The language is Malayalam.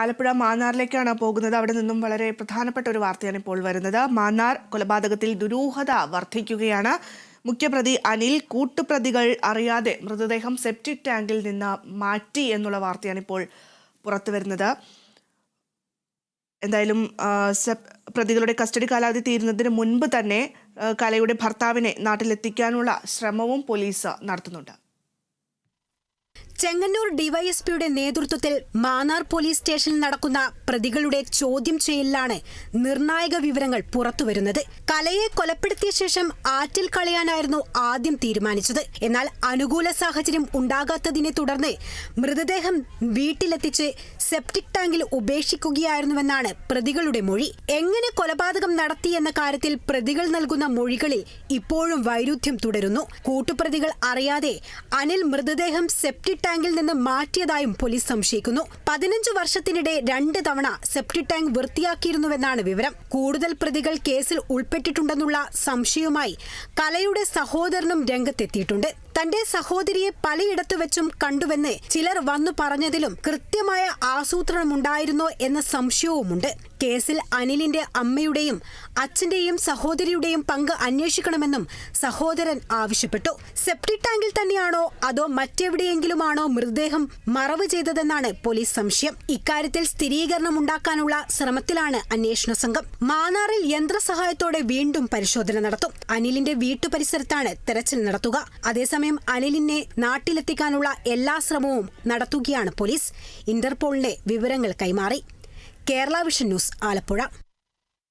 ആലപ്പുഴ മാന്നാറിലേക്കാണ് പോകുന്നത്. അവിടെ നിന്നും വളരെ പ്രധാനപ്പെട്ട ഒരു വാർത്തയാണ് ഇപ്പോൾ വരുന്നത്. മാന്നാർ കൊലപാതകത്തിൽ ദുരൂഹത വർദ്ധിക്കുകയാണ്. മുഖ്യപ്രതി അനിൽ കൂട്ടുപ്രതികൾ അറിയാതെ മൃതദേഹം സെപ്റ്റിക് ടാങ്കിൽ നിന്ന് മാറ്റി എന്നുള്ള വാർത്തയാണ് ഇപ്പോൾ പുറത്തു വരുന്നത്. എന്തായാലും പ്രതികളുടെ കസ്റ്റഡി കാലാവധി തീരുന്നതിന് മുൻപ് തന്നെ കലയുടെ ഭർത്താവിനെ നാട്ടിലെത്തിക്കാനുള്ള ശ്രമവും പോലീസ് നടത്തുന്നുണ്ട്. ചെങ്ങന്നൂർ ഡിവൈഎസ്പിയുടെ നേതൃത്വത്തിൽ മാന്നാർ പോലീസ് സ്റ്റേഷനിൽ നടക്കുന്ന പ്രതികളുടെ ചോദ്യം ചെയ്യലിലാണ് നിർണായക വിവരങ്ങൾ പുറത്തുവരുന്നത് കലയെ കൊലപ്പെടുത്തിയ ശേഷം ആറ്റിൽ കളയാനായിരുന്നു ആദ്യം തീരുമാനിച്ചത്. എന്നാൽ അനുകൂല സാഹചര്യം ഉണ്ടാകാത്തതിനെ തുടർന്ന് മൃതദേഹം വീട്ടിലെത്തിച്ച് സെപ്റ്റിക് ടാങ്കിൽ ഉപേക്ഷിക്കുകയായിരുന്നുവെന്നാണ് പ്രതികളുടെ മൊഴി. എങ്ങനെ കൊലപാതകം നടത്തിയെന്ന കാര്യത്തിൽ പ്രതികൾ നൽകുന്ന മൊഴികളിൽ ഇപ്പോഴും വൈരുദ്ധ്യം തുടരുന്നു. കൂട്ടുപ്രതികൾ അറിയാതെ അനിൽ മൃതദേഹം സെപ്റ്റിക് ടാങ്കിൽ നിന്ന് മാറ്റിയതായും പോലീസ് സംശയിക്കുന്നു. പതിനഞ്ച് വർഷത്തിനിടെ രണ്ട് തവണ സെപ്റ്റി ടാങ്ക് വൃത്തിയാക്കിയിരുന്നുവെന്നാണ് വിവരം. കൂടുതൽ പ്രതികൾ കേസിൽ ഉൾപ്പെട്ടിട്ടുണ്ടെന്നുള്ള സംശയവുമായി കലയുടെ സഹോദരനും രംഗത്തെത്തിയിട്ടുണ്ട്. തന്റെ സഹോദരിയെ പലയിടത്തു വെച്ചും കണ്ടുവെന്ന് ചിലർ വന്നു പറഞ്ഞതിലും കൃത്യമായ ആസൂത്രണമുണ്ടായിരുന്നോ എന്ന സംശയവുമുണ്ട്. കേസിൽ അനിലിന്റെ അമ്മയുടെയും അച്ഛന്റെയും സഹോദരിയുടെയും പങ്ക് അന്വേഷിക്കണമെന്നും സഹോദരൻ ആവശ്യപ്പെട്ടു. സെപ്റ്റിക് ടാങ്കിൽ തന്നെയാണോ അതോ മറ്റെവിടെയെങ്കിലുമാണോ മൃതദേഹം മറവ് ചെയ്തതെന്നാണ് പോലീസ് സംശയം. ഇക്കാര്യത്തിൽ സ്ഥിരീകരണം ഉണ്ടാക്കാനുള്ള ശ്രമത്തിലാണ് അന്വേഷണ സംഘം. മാന്നാറിൽ യന്ത്രസഹായത്തോടെ വീണ്ടും പരിശോധന നടത്തും. അനിലിന്റെ വീട്ടുപരിസരത്താണ് തെരച്ചിൽ നടത്തുക. അതേസമയം അനിലിനെ നാട്ടിലെത്തിക്കാനുള്ള എല്ലാ ശ്രമവും നടത്തുകയാണ് പോലീസ്. ഇന്റർപോളിന്റെ വിവരങ്ങൾ കൈമാറി. Kerala Vision News Alappuzha.